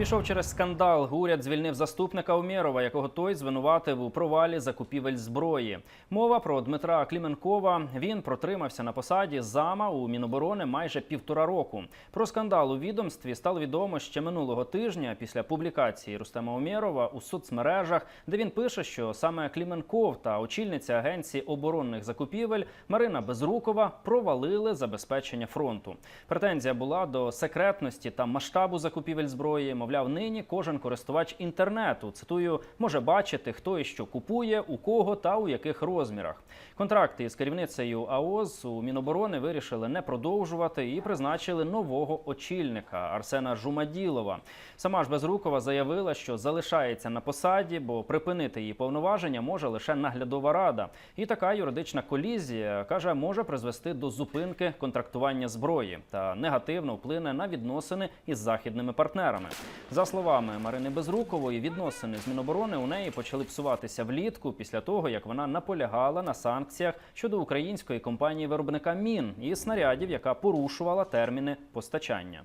Пішов через скандал. Уряд звільнив заступника Умєрова, якого той звинуватив у провалі закупівель зброї. Мова про Дмитра Кліменкова. Він протримався на посаді зама у Міноборони майже півтора року. Про скандал у відомстві стало відомо ще минулого тижня після публікації Рустема Умєрова у соцмережах, де він пише, що саме Кліменков та очільниця агенції оборонних закупівель Марина Безрукова провалили забезпечення фронту. Претензія була до секретності та масштабу закупівель зброї. Мовляв, нині кожен користувач інтернету цитую може бачити, хто і що купує, у кого та у яких розмірах. Контракти із керівницею АОЗ у Міноборони вирішили не продовжувати і призначили нового очільника Арсена Жумаділова. Сама ж Безрукова заявила, що залишається на посаді, бо припинити її повноваження може лише наглядова рада. І така юридична колізія каже, може призвести до зупинки контрактування зброї та негативно вплине на відносини із західними партнерами. За словами Марини Безрукової, відносини з Міноборони у неї почали псуватися влітку після того, як вона наполягала на санкціях щодо української компанії виробника мін і снарядів, яка порушувала терміни постачання.